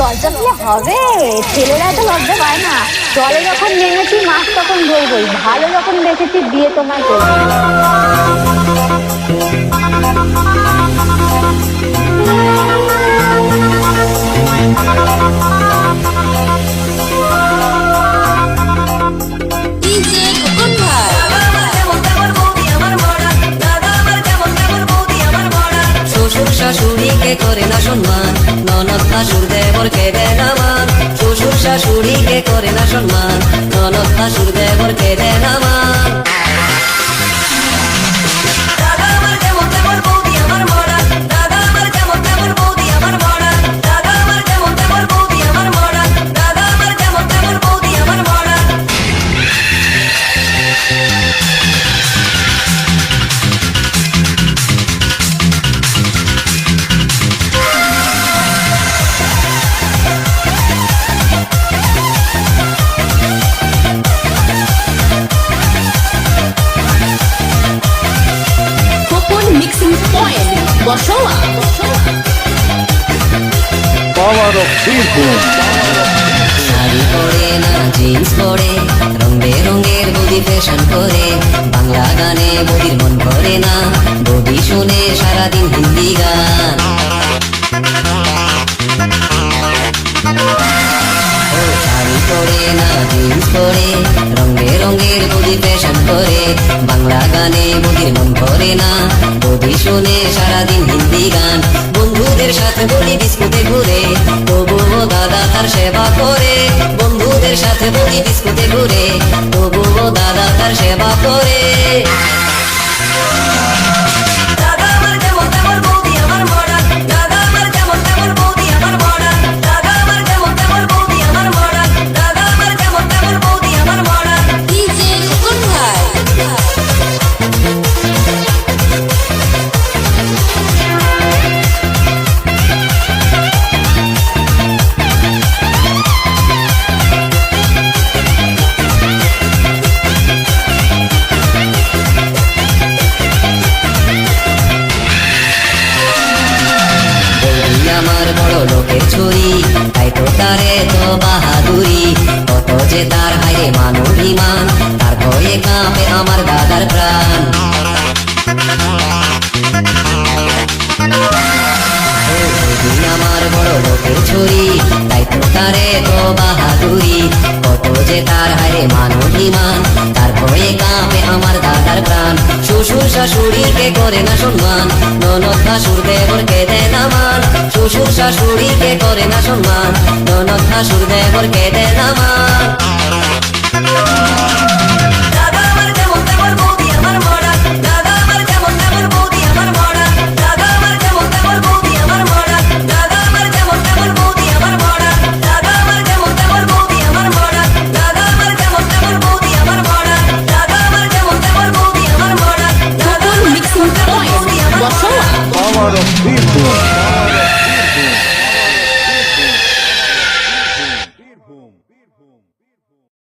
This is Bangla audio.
লজ্জা পেলে হবে? ছেলেরা তো লজ্জা পায় না। জলে যখন নেমেছি মাছ তখন ধরবই ভালো যখন দেখেছি, বিয়ে তোমায় করব শাশুড়িকে করে না সম্মান। ননদ শাশুর দেবরকে দেয় না মান। শ্বশুর শাশুড়িকে করে না সম্মান। ননদ শাশুর দেবরকে দেয় না মান। বসোয়া Power of Billboard. শাড়ি পরে না জিন্স পরে রং বেরঙের বদি ফ্যাশন করে বাংলা গানে বদির মন করে না বদি শুনে সারাদিন হিন্দি গান শাড়ি পরে না জিন্স পরে রং বুঝি ফ্যাশন করে, বাংলা গানে বদির মন করে না। বদি শুনে সারাদিন হিন্দি গান, বন্ধুদের সাথে বলি বিস্কুটে ঘুরে, তবুও দাদা তার সেবা করে। বন্ধুদের সাথে বলি বিস্কুটে ঘুরে, তবুও দাদা তার সেবা করে। লোকের ছুরি, তাই তো তারে তো বাহাদুরি। কত যে তার হাইরে মান অভিমান তার ভয়ে কাঁপে আমার দাদার প্রাণ। আমার বড় লোকের ছুরি, তাই তো তারে তো বাহাদুরি। যে তার হাইরে মান অভিমান তার ভয়ে কাঁপে আমার দাদার প্রাণ। শ্বশুর শাশুড়িকে করে না সম্মান, ননদ শাশুর দেবরকে দেয় না মান। শ্বশুর শাশুড়িকে করে না সম্মান, ননদ শাশুর দেবরকে দেয় না মান।